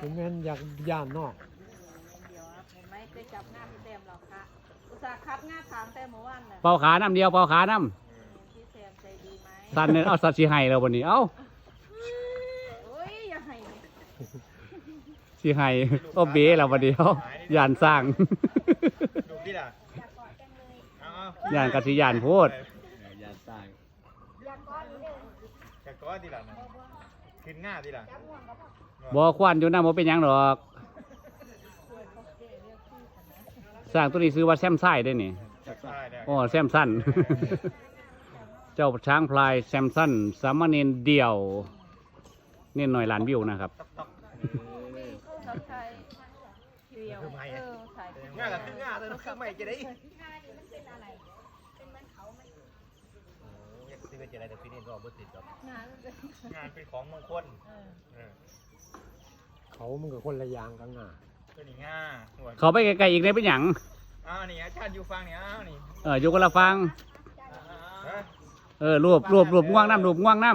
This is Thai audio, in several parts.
ผมแม่นอยากย่านนอกเดี๋ยวเห็นไหมได้จับหน้าพี่แซมเราค่ะอุตส่าห์คัดหน้าทางแต่เมื่อวานน่ะเป่าขาน้ำเดียวเป่าขาน้พี่แซมใจดีไหมำสันเนี่ยเอาสัตว์สีไห้แล้ววันนี้เอ้าโอ้ยอย่าให้สีไห้โอ้เบ้แล้ววันนี้เอ้ายานสร้าง ดูพี่ล่ะเอาเอายานกสิยานโพดยานสร้างอยากก้อนดีล่ะนะ ขึ้นง่าดีล่ะบ่ควันอยู่น้ำบ่เป็นหยังดอกสร้างตัวนี้ซื้อว่าแซมไซได้นี่จากซ้ายได้อ๋อแซมสันเจ้าช้างพลายแซมสันสามเณรเดี่ยวเน้นหน่อยล้านวิวนะครับชอบใช้เดียวเออถ่ายง่ากับขึ้นง่าเลยนะคือไม่จะได้อยากซื้อเป็นอะไร แต่พี่นี่ก็บ่ติดหรอกงานมันเป็นงานเป็นของมงคลเออเออเขามันก็คนละอย่างกันง่าตัวนี้ง่าหัวเขาไปไกลๆอีกได้เป็นหยังอ้าวนี่อาจารย์อยู่ฟังนี่อ้าวนี่เอออยู่กันละฟังฮะเออรวบรวบรวบง่วงน้ำรวบง่วงน้เออ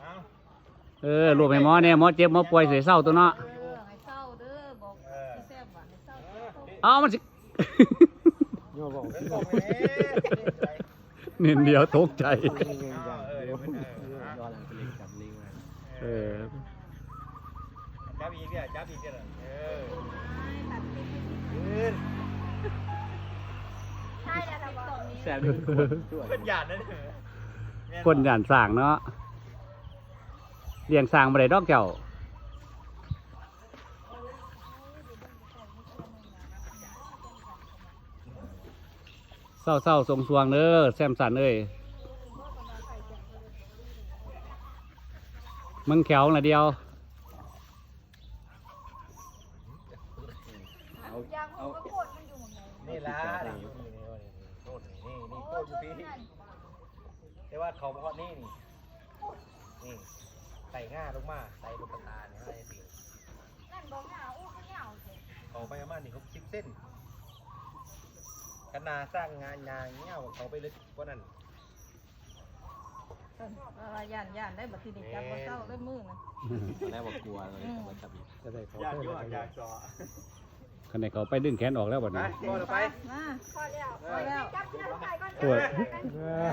เอาำเออรวบให้หมอเนี่ยหมอเจ็บหมอป่วยเสียเศร้าตัวเนาะเออให้เศร้าเด้อบอกพี่แซมว่าให้เศร้าเด้อเอามันสิ โย่บอกเดินที่อบออกกไปเด้เน้นเดียวตกใจ เออจับอีกเด้อจับอีกเด้อเออยืนแซ่บเป็นหยาดนั่นเหรอคนหยานสางเนาะเลี้ยงสางบ่ได้ดอกเจ้า ศร้าเศร้าๆทรงสวงเด้อแซมสันเอ้ยมึงแขวละเดียวนี่ละนี่อยู่นี่นี่โคตรนี่นี่โคตรอยู่พี่แต่ว่าเขาเพาะนี่นี่นี่ใส่ง่าลงมาใส่ลูกตาเนี่ยอะไรสิเขาไปประมาณนี่เขาสิบเส้น นนาสร้างงานยางเงี้ยเขาไปลึกกว่านั้นเออย่านย่านได้บัดทีนี้จับบ่เศร้าได้มือนะตอนแรกบอกกลัวตอนนี้กลับมาจับอีกจะได้เขาอยากเท่ายั่วไหร่อยากจอคันไหนเขาไปดึงแขนออกแล้วบัดไปนี้พอเราไปมาพอแล้วพอแล้วปวดเอเออ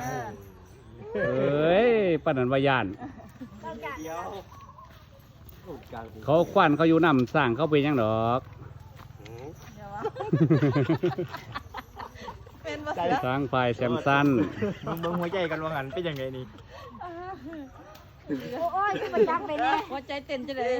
อเอ้ยปานนันวายานเดี๋ยวกลางเขาควันเขาอยู่น้ำสร้างเขาไปนหยังดอก เดี๋ยววะเป็นบ่เสือสร้างไฟแซมสันมึงมึงหัวใจกันว่างันเป็นยังไงนี่โอ้ยคือมันจับไปแน่หัวใจเต้นจะเลย